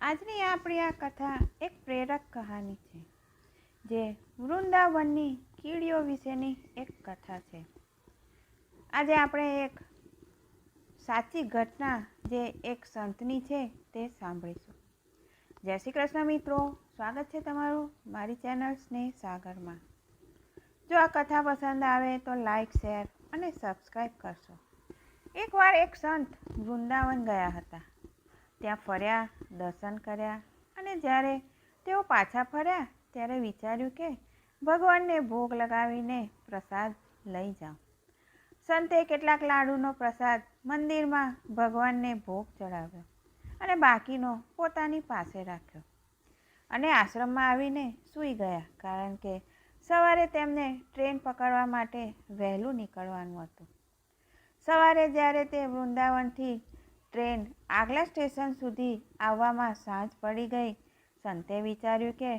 આજની આપણી આ કથા એક પ્રેરક કહાની છે, જે વૃંદાવનની કીડીઓ વિશેની એક કથા છે. આજે આપણે એક સાચી ઘટના જે એક સંતની છે તે સાંભળીશું. જય શ્રી કૃષ્ણ મિત્રો, સ્વાગત છે તમારું મારી ચેનલ સ્નેહ સાગરમાં. જો આ કથા પસંદ આવે તો લાઈક, શેર અને સબસ્ક્રાઈબ કરશો. એકવાર એક સંત વૃંદાવન ગયા હતા. ત્યાં ફર્યા, દર્શન કર્યા અને જ્યારે તેઓ પાછા ફર્યા ત્યારે વિચાર્યું કે ભગવાનને ભોગ લગાવીને પ્રસાદ લઈ જાઉં. સંતે કેટલાક લાડુનો પ્રસાદ મંદિરમાં ભગવાનને ભોગ ચડાવ્યો અને બાકીનો પોતાની પાસે રાખ્યો અને આશ્રમમાં આવીને સૂઈ ગયા કારણ કે સવારે તેમને ટ્રેન પકડવા માટે વહેલું નીકળવાનું હતું. સવારે જ્યારે તે વૃંદાવનથી ટ્રેન આગલા સ્ટેશન સુધી આવવામાં સાંજ પડી ગઈ. સંતે વિચાર્યું કે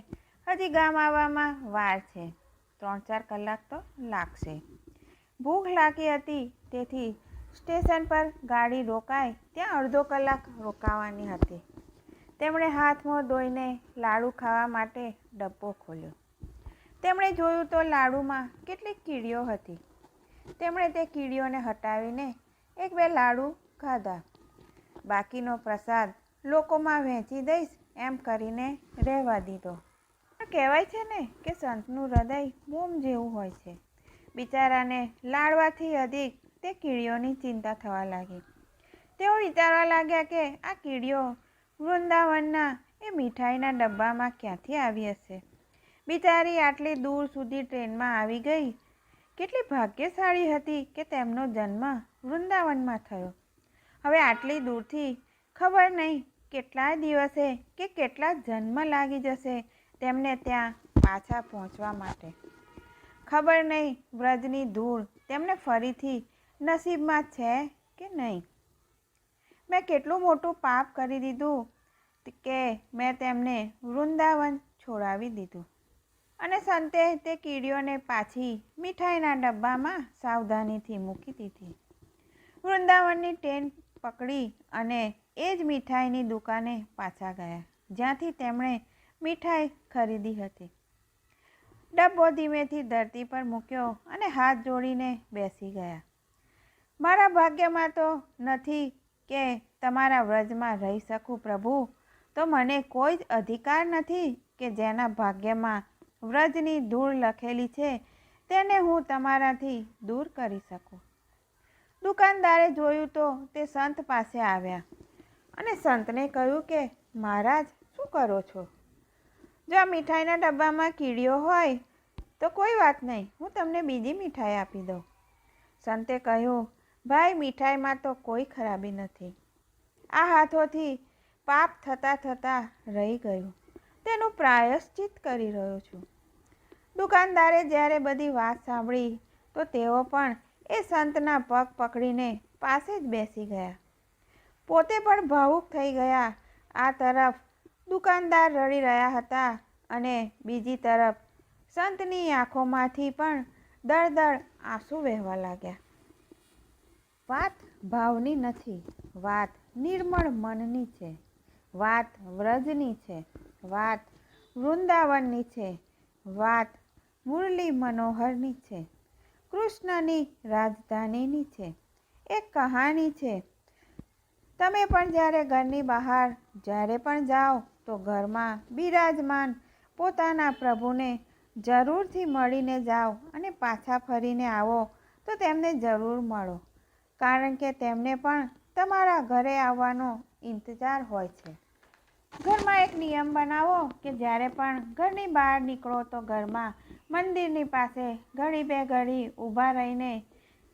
હજી ગામ આવવામાં વાર છે. ત્રણ ચાર કલાક તો લાગશે. ભૂખ લાગી હતી, તેથી સ્ટેશન પર ગાડી રોકાય ત્યાં અડધો કલાક રોકાવાની હતી. તેમણે હાથ મોં ધોઈને લાડુ ખાવા માટે ડબ્બો ખોલ્યો. તેમણે જોયું તો લાડુમાં કેટલીક કીડીઓ હતી. તેમણે તે કીડીઓને હટાવીને એક બે લાડુ ખાધા. બાકીનો પ્રસાદ લોકોમાં વહેંચી દઈશ એમ કરીને રહેવા દીધો. કહેવાય છે ને કે સંતનું હૃદય મોમ જેવું હોય છે. બિચારાને લાડવાથી અધિક તે કીડીઓની ચિંતા થવા લાગી. તેઓ વિચારવા લાગ્યા કે આ કીડીઓ વૃંદાવનના એ મીઠાઈના ડબ્બામાં ક્યાંથી આવી હશે? બિચારી આટલી દૂર સુધી ટ્રેનમાં આવી ગઈ. કેટલી ભાગ્યશાળી હતી કે તેમનો જન્મ વૃંદાવનમાં થયો. હવે આટલી દૂરથી ખબર નહીં કેટલાય દિવસે કે કેટલા જન્મ લાગી જશે તેમને ત્યાં પાછા પહોંચવા માટે. ખબર નહીં વ્રજની ધૂળ તેમને ફરીથી નસીબમાં છે કે નહીં. મેં કેટલું મોટું પાપ કરી દીધું કે મેં તેમને વૃંદાવન છોડાવી દીધું. અને સંતે તે કીડીઓને પાછી મીઠાઈના ડબ્બામાં સાવધાનીથી મૂકી દીધી. વૃંદાવનની ટ્રેન પકડી અને એ જ મીઠાઈની દુકાને પાછા ગયા, જ્યાંથી તેમણે મીઠાઈ ખરીદી હતી. ડબ્બો ધીમેથી ધરતી પર મૂક્યો અને હાથ જોડીને બેસી ગયા. મારા ભાગ્યમાં તો નથી કે તમારા વ્રજમાં રહી શકું પ્રભુ, તો મને કોઈ જ અધિકાર નથી કે જેના ભાગ્યમાં વ્રજની ધૂળ લખેલી છે, તેને હું તમારાથી દૂર કરી શકું. દુકાનદારે જોયું તો તે સંત પાસે આવ્યા અને સંતને કહ્યું કે, મહારાજ, શું કરો છો? જો આ મીઠાઈના ડબ્બામાં કીડીઓ હોય, તો કોઈ વાત નહીં, હું તમને બીજી મીઠાઈ આપી દઉં. સંતે કહ્યું, ભાઈ, મીઠાઈમાં તો કોઈ ખરાબી નથી. આ હાથોથી પાપ થતાં થતાં રહી ગયું. તેનું પ્રાયશ્ચિત કરી રહ્યો છું. દુકાનદારે જ્યારે બધી વાત સાંભળી, તો તેઓ પણ એ સંતના પગ પકડીને પાસે જ બેસી ગયા. પોતે પણ ભાવુક થઈ ગયા. આ તરફ દુકાનદાર રડી રહ્યા હતા અને બીજી તરફ સંતની આંખોમાંથી પણ દળદળ દળ આંસુ વહેવા લાગ્યા. વાત ભાવની નથી. વાત નિર્મળ મનની છે. વાત વ્રજની છે. વાત વૃંદાવનની છે. વાત મુરલી મનોહરની છે. કૃષ્ણની રાજધાનીની છે. એક કહાણી છે. તમે પણ જ્યારે ઘરની બહાર જ્યારે પણ જાઓ તો ઘરમાં બિરાજમાન પોતાના પ્રભુને જરૂરથી મળીને જાઓ અને પાછા ફરીને આવો તો તેમને જરૂર મળો. કારણ કે તેમને પણ તમારા ઘરે આવવાનો ઇંતજાર હોય છે. ઘરમાં એક નિયમ બનાવો કે જ્યારે પણ ઘરની બહાર નીકળો તો ઘરમાં મંદિરની પાસે ઘડી બે ઘડી ઊભા રહીને,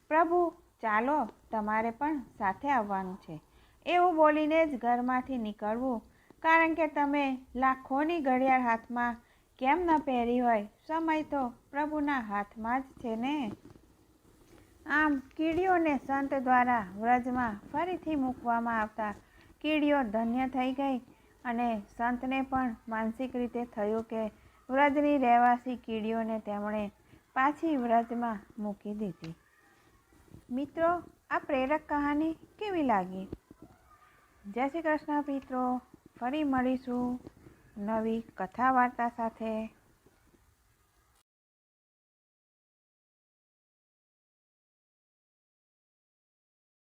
પ્રભુ, ચાલો તમારે પણ સાથે આવવાનું છે. એવું બોલીને જ ઘરમાંથી નીકળવું. કારણ કે તમે લાખોની ઘડિયાળ હાથમાં કેમ ન પહેરી હોય, સમય તો પ્રભુના હાથમાં જ છે ને? આમ કીડીઓને સંત દ્વારા વ્રજમાં ફરીથી મૂકવામાં આવતા કીડીઓ ધન્ય થઈ ગઈ અને સંતને પણ માનસિક રીતે થયું કે વ્રજની રહેવાસી કીડીઓને તેમણે પાછી વ્રજમાં મૂકી દીધી. મિત્રો, આ પ્રેરક કહાની કેવી લાગી? જય શ્રી કૃષ્ણ મિત્રો, ફરી મળીશું નવી કથા વાર્તા સાથે.